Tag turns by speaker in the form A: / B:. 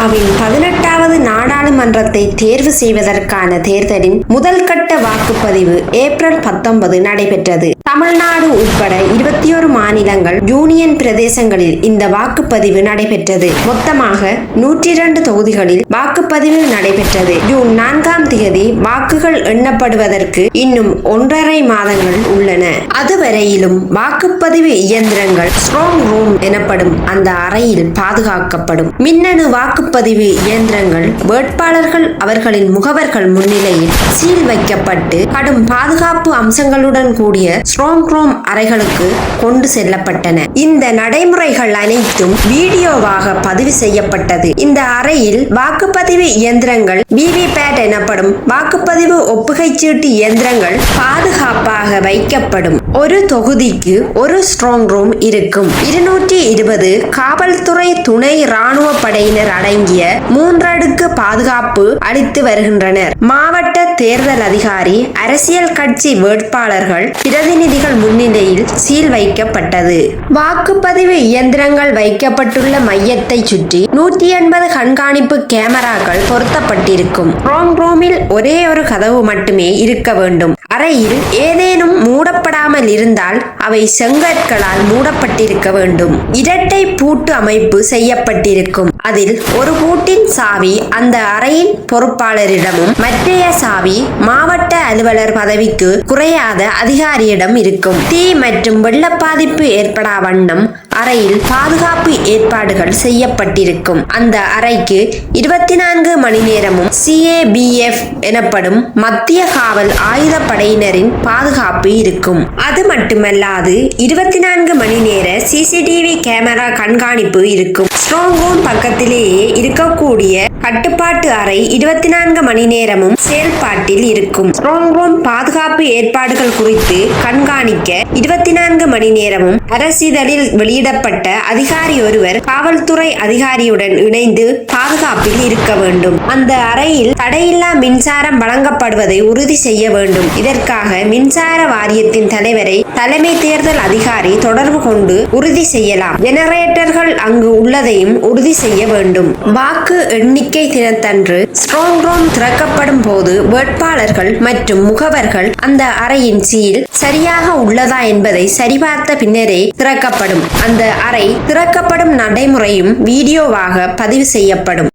A: இந்தியாவின் பதினெட்டாவது நாடு நாடாளுமன்றத்தை தேர்வு செய்வதற்கான தேர்தலின் முதல் கட்ட வாக்குப்பதிவு ஏப்ரல் பத்தொன்பது நடைபெற்றது. தமிழ்நாடு உட்பட இருபத்தி ஒரு மாநிலங்கள் யூனியன் பிரதேசங்களில் இந்த வாக்குப்பதிவு நடைபெற்றது. மொத்தமாக நூற்றி இரண்டு தொகுதிகளில் வாக்குப்பதிவு நடைபெற்றது. ஜூன் நான்காம் தேதி வாக்குகள் எண்ணப்படுவதற்கு இன்னும் ஒன்றரை மாதங்கள் உள்ளன. அதுவரையிலும் வாக்குப்பதிவு இயந்திரங்கள் ஸ்ட்ராங் ரூம் எனப்படும் அந்த அறையில் பாதுகாக்கப்படும். மின்னணு வாக்குப்பதிவு இயந்திரங்கள் வேட்பாளர்கள் அவர்களின் முகவர்கள் முன்னிலையில் சீல் வைக்கப்பட்டு கடும் பாதுகாப்பு அம்சங்களுடன் கூடிய ஸ்ட்ராங் ரூம் அறைகளுக்கு கொண்டு செல்லப்பட்டன. இந்த நடைமுறைகள் அனைத்தும் வீடியோவாக பதிவு செய்யப்பட்டது. இந்த அறையில் வாக்குப்பதிவு இயந்திரங்கள் விவிபேட் எனப்படும் வாக்குப்பதிவு ஒப்புகை சீட்டு இயந்திரங்கள் பாது பாதுகாப்பாக வைக்கப்படும். ஒரு தொகுதிக்கு ஒரு ஸ்ட்ராங் ரூம் இருக்கும். இருநூற்றி இருபது காவல்துறை துணை ராணுவ படையினர் அடங்கிய மூன்றடுக்கு பாதுகாப்பு அளித்து வருகின்றனர். மாவட்ட தேர்தல் அதிகாரி அரசியல் கட்சி வேட்பாளர்கள் பிரதிநிதிகள் முன்னிலையில் சீல் வைக்கப்பட்டது. வாக்குப்பதிவு இயந்திரங்கள் வைக்கப்பட்டுள்ள மையத்தை சுற்றி நூற்றி எண்பது கண்காணிப்பு கேமராக்கள் பொருத்தப்பட்டிருக்கும். ஸ்ட்ராங் ரூமில் ஒரே ஒரு கதவு மட்டுமே இருக்க வேண்டும். அறையில் ஏதேனும் மூடப்படாமல் இருந்தால் அவை செங்கற்களால் மூடப்பட்டிருக்க வேண்டும். இரட்டை பூட்டு அமைப்பு செய்யப்பட்டிருக்கும். அதில் ஒரு பூட்டின் சாவி அந்த அறையின் பொறுப்பாளரிடமும் மற்றைய சாவி மாவட்ட அலுவலர் பதவிக்கு குறையாத அதிகாரியிடம் இருக்கும். தீ மற்றும் வெள்ள பாதிப்பு ஏற்படா வண்ணம் அறையில் பாதுகாப்பு ஏற்பாடுகள் செய்யப்பட்டிருக்கும். அந்த அறைக்கு இருபத்தி நான்கு மணி நேரமும் சிஏபிஎஃப் எனப்படும் மத்திய காவல் ஆயுதப்படையினரின் பாதுகாப்பு இருக்கும். அது மட்டுமல்லாது இருபத்தி நான்கு மணி நேர சிசிடிவி கேமரா கண்காணிப்பு இருக்கும். ஸ்ட்ராங் ரூம் பக்கத்திலேயே இருக்கக்கூடிய கட்டுப்பாட்டு அறை இருபத்தி நான்கு மணி நேரமும் செயல்பாட்டில் இருக்கும். ஸ்ட்ராங் ரூம் பாதுகாப்பு ஏற்பாடுகள் குறித்து கண்காணிக்க இருபத்தி நான்கு மணி நேரமும் அரசிதழில் வெளியிடப்பட்ட அதிகாரி ஒருவர் காவல்துறை அதிகாரியுடன் இணைந்து பாதுகாப்பில் இருக்க வேண்டும். அந்த அறையில் தடையில்லா மின்சாரம் வழங்கப்படுவதை உறுதி செய்ய வேண்டும். இதற்காக மின்சார வாரியத்தின் தலைவரை தலைமை தேர்தல் அதிகாரி தொடர்பு கொண்டு உறுதி செய்யலாம். ஜெனரேட்டர்கள் அங்கு உள்ளதையும் உறுதி செய்ய வேண்டும். வாக்கு எண்ணிக்கை தினத்தன்று ஸ்ட்ராங் ரூம் திறக்கப்படும் போது வேட்பாளர்கள் மற்றும் முகவர்கள் அந்த அறையின் சீல் சரியாக உள்ளதா என்பதை சரிபார்த்த பின்னரே திறக்கப்படும். அந்த அந்த அறை திறக்கப்படும் நடைமுறையும் வீடியோவாக பதிவு செய்யப்படும்.